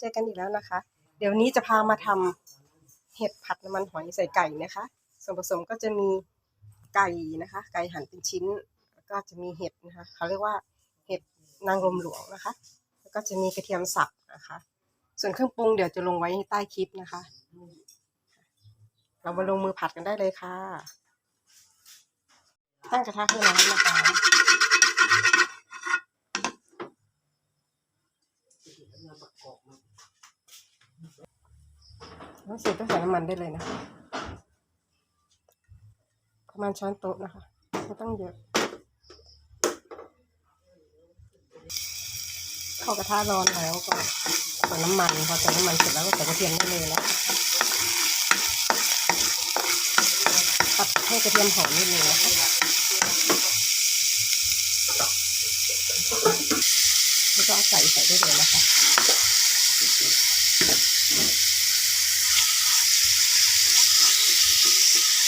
เจอกันอีกแล้วนะคะ เดี๋ยวนี้จะพามาทำเห็ดผัดน้ำมันหอยใส่ไก่นะคะ ส่วนผสมก็จะมีไก่นะคะ ไก่หั่นเป็นชิ้น แล้วก็จะมีเห็ดนะคะเขาเรียกว่าเห็ดนางรมหลวงนะคะ แล้วก็จะมีกระเทียมสับนะคะ ส่วนเครื่องปรุงเดี๋ยวจะลงไว้ใต้คลิปนะคะ เรามาลงมือผัดกันได้เลยค่ะ ตั้งกระทะให้ร้อนนะคะ น้ำสุกก็ใส่น้ำมันได้เลยนะคะประมาณช้อนโต๊ะนะคะไม่ต้องเยอะเข้ากระทะร้อนแล้วก็ใส่น้ำมันพอใส่น้ำมันเสร็จแล้วก็ใส่กระเทียมได้เลยแล้วผัดให้กระเทียมหอมนิดนึงนะคะแล้วก็เอาไก่ใส่ได้เลยนะคะ มา ผ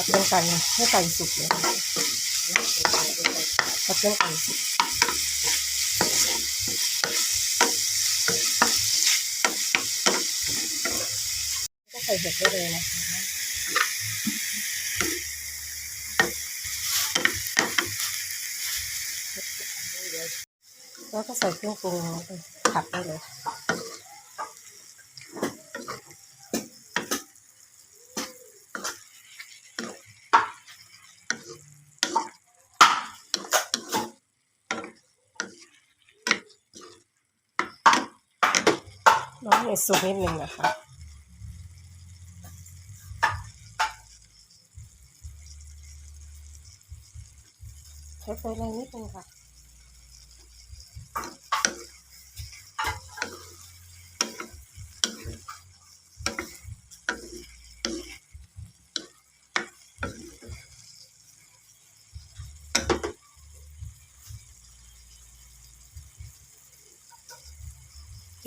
ัดเรื่องไก่ให้ไก่สุกเลยผัดเรื่องไก่สุกก็ใส่เห็ดได้เลยนะคะ แล้วก็ใส่เครื่องปรุงลงไปผัดได้เลยน้องเห็ดสุกนิดนึงนะคะใช้ไฟแรงนิดนึงค่ะ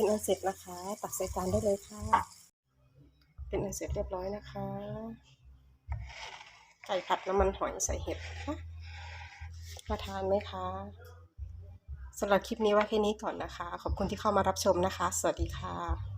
เป็นอันเสร็จนะคะ ตักใส่จานได้เลยค่ะ เป็นอันเสร็จเรียบร้อยนะคะ ไก่ผัดน้ำมันหอยใส่เห็ดมาทานไหมคะสำหรับคลิปนี้ไว่าแค่นี้ก่อนนะคะ ขอบคุณที่เข้ามารับชมนะคะ สวัสดีค่ะ